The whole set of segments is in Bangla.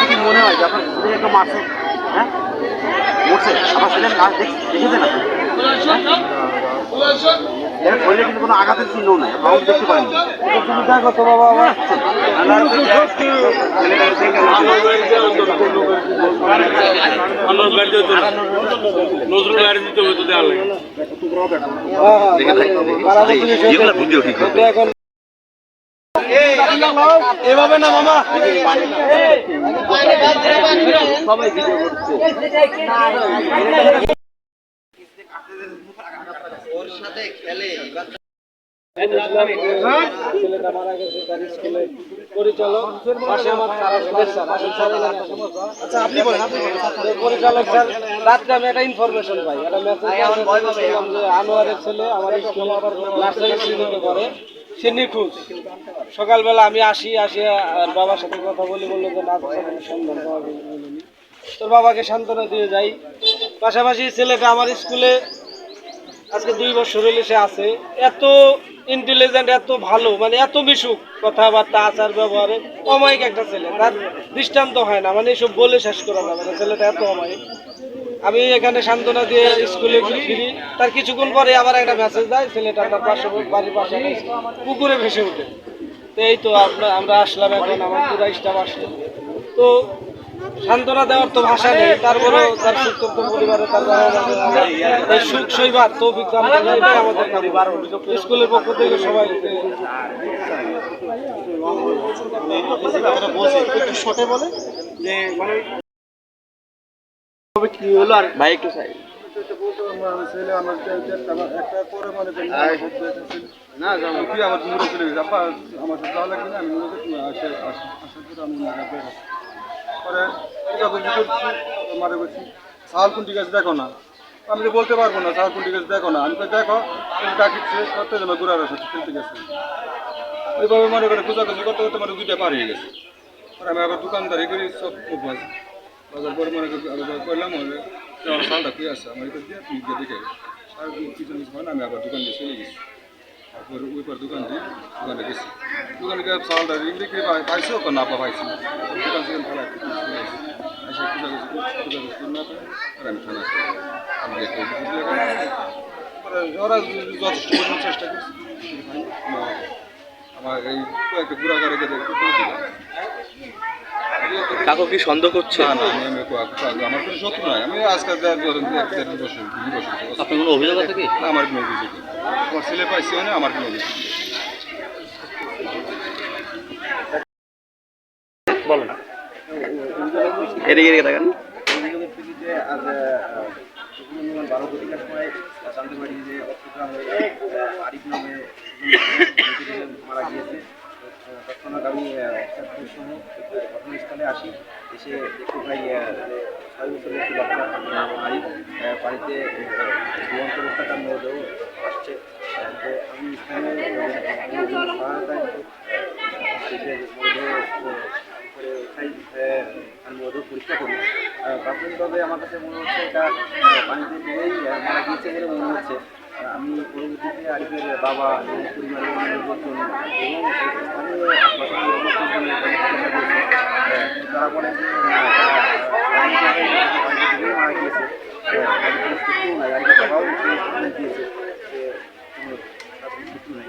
কি মনে হয় যে একটা মারছে। হ্যাঁ? মরছে। আপনার ছেলে লাশ দেখ- দেখেছেন আপনি? এর শরীরে কিন্তু কোনো আঘাতের চিহ্ন নাই। আপনি দেখতে পারেন তুমি দেখো তো বাবা। নজরুল ভিডিও এভাবে না মামা। ছেলেটা মারা গেছে তার স্কুলে পরিচালক পাশে আমার। আচ্ছা আপনি বলেন আপনি পরিচালক স্যার রাত্রে আমি একটা ইনফরমেশন পাই। একটা মেসেজ যে আনোয়ারের ছেলে আমার স্কুলে নার্সারি পড়ে। সে নিখোঁজ। সকালবেলা আমি আসি আসি আর বাবার সাথে কথা বলি বলল যে না সন্ধান পাওয়া গেল না। তোর বাবাকে সান্ত্বনা দিয়ে যাই। পাশাপাশি ছেলেটা আমার স্কুলে আজকে দুই বছর হলে সে আছে। এত ইন্টেলিজেন্ট এত ভালো মানে এত মিশুক কথাবার্তা, আচার ব্যবহারে, অমায়িক একটা ছেলে। তার দৃষ্টান্ত হয় না মানে এসব বলে শেষ করা যাবে না মানে ছেলেটা এত অমায়িক। আমি এখানে সান্ত্বনা দিয়ে স্কুলে ফিরি, তার কিছুক্ষণ পরে আবার একটা মেসেজ দেয়, ছেলেটা তার পাশে, বাড়ির পাশে পুকুরে ভেসে ওঠে তো এই তো আমরা আমরা আসলাম এখন, আমার পুরা স্টাফ আসলো। তো সান্ত্বনা দেওয়ার তো ভাষা নেই তারপরেও তার সুস্থ পরিবারে তার এই সুখ তৌফিক আমাদের পরিবার স্কুলের পক্ষ থেকে সবাই শটে বলে যে মানে কি হলো আর ভাই একটু চাই না আমার মুড়ে চলে গেছে আমার যাওয়া লাগবে না আমি মুড়ে আসার পরে আমি। পরে খোঁজাখুঁজি করছি মারে বলছি সাল কোন ঠিক আছে দেখো না। আমি তো বলতে পারব না সাল কোন ঠিক আছে দেখো না। আমি তো দেখো ডাকিচ্ছে করতে যাবে ঘুরার আসে, খেলতে গেছে। ওইভাবে মনে করে খোঁজাখুঁজি করতে করতে মানে দুইটা পার হয়ে গেছে। আর আমি আবার দোকানদারি করি, সব অভ্যাস বাজার পরে মনে করি আবার করলাম মনে আমার সালটা কি আছে আমার এটা দিয়ে তুমি গিয়ে দেখে আর কিছু কিছু হয় না, আমি আবার দোকান দিয়ে চলে গেছি। ওই পর দোকান দিয়ে দোকানে গেছি। দোকানে গিয়ে চালটা বিক্রি পাইছি ওকে না পাইছি। দোকান থেকে ফেলা এসে পূজা করছি পূজা করছি না আর আমি থানা ওরা যথেষ্ট পরিমাণ চেষ্টা করছি। আমার- এই কয়েকটা বুড়া গাড়ি গেলে কাকু কি সন্দেহ করছে? না না আমি আমার কোনো শত্রু নাই। আমি আজকে দেড় ধরেন এক দেড় বছর দুই বছর আপনার কোনো অভিযোগ আছে কি? আমার কোনো অভিযোগ নেই। আমার ছেলে পাইছি মানে আমার কোনো বলেন এদিকে এদিকে দেখেন আজ বারো কোটিকার সময় জানতে পারি যে চট্টগ্রামে আরিফ নামে মারা গিয়েছে তৎক্ষণাৎ আমি ঘটনাস্থলে আসি এসে দেখতে পাই ছয় বছরের একটি বাচ্চা আরিফ বাড়িতে জীবন্ত অবস্থা তার মৃতদেহ আসছে আমি ওদের পরীক্ষা করি প্রাথমিকভাবে আমার কাছে মনে হচ্ছে এটা পানিতে ডুবেই মারা গিয়েছে বলে মনে হচ্ছে আমি পরবর্তীতে আরিফের বাবা এবং পরিবারের অন্য লোকজন এবং তারা বলেন যে মারা গিয়েছে আরিফের বাবাও দিয়েছে যে কোনো তাদের শত্রু নাই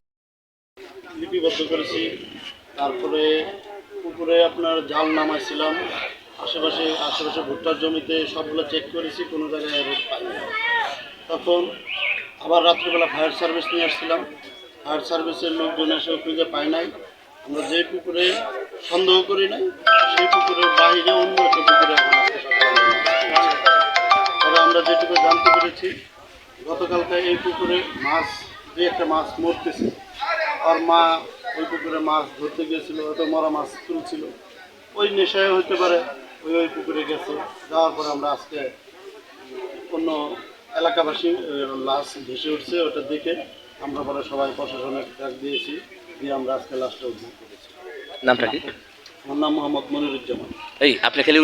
লিপিবদ্ধ করেছি। তারপরে পুকুরে আপনার জাল নামাইছিলাম। আশেপাশে আশেপাশে ভুট্টার জমিতে সবগুলো চেক করেছি, কোনো জায়গায় রোদ পাইনি। তখন আবার রাত্রিবেলা ফায়ার সার্ভিস নিয়ে আসছিলাম। ফায়ার সার্ভিসের লোকজন এসে খুঁজে পায় নাই। আমরা যে পুকুরে সন্দেহ করি নাই, সেই পুকুরের বাইরে অন্য একটা পুকুরে এখন। তবে আমরা যেটুকু জানতে পেরেছি, গতকালকে এই পুকুরে মাছ যে একটা মাছ মরতেছে আর মা ওই পুকুরে মাছ ধরতে গিয়েছিল হয়তো মরা মাছ তুলছিল। ওই নেশায় হতে পারে ওই ওই পুকুরে গেছে। যাওয়ার পরে আমরা আজকে অন্য এলাকাবাসী লাশ ভেসে উঠছে ওটা দেখে আমরা পরে সবাই প্রশাসনের ডাক দিয়েছি দিয়ে আমরা আজকে লাশটা উদ্ধার করেছি। নামটা কি? আমার নাম মোহাম্মদ মনিরুজ্জামান। এই আপনি খালি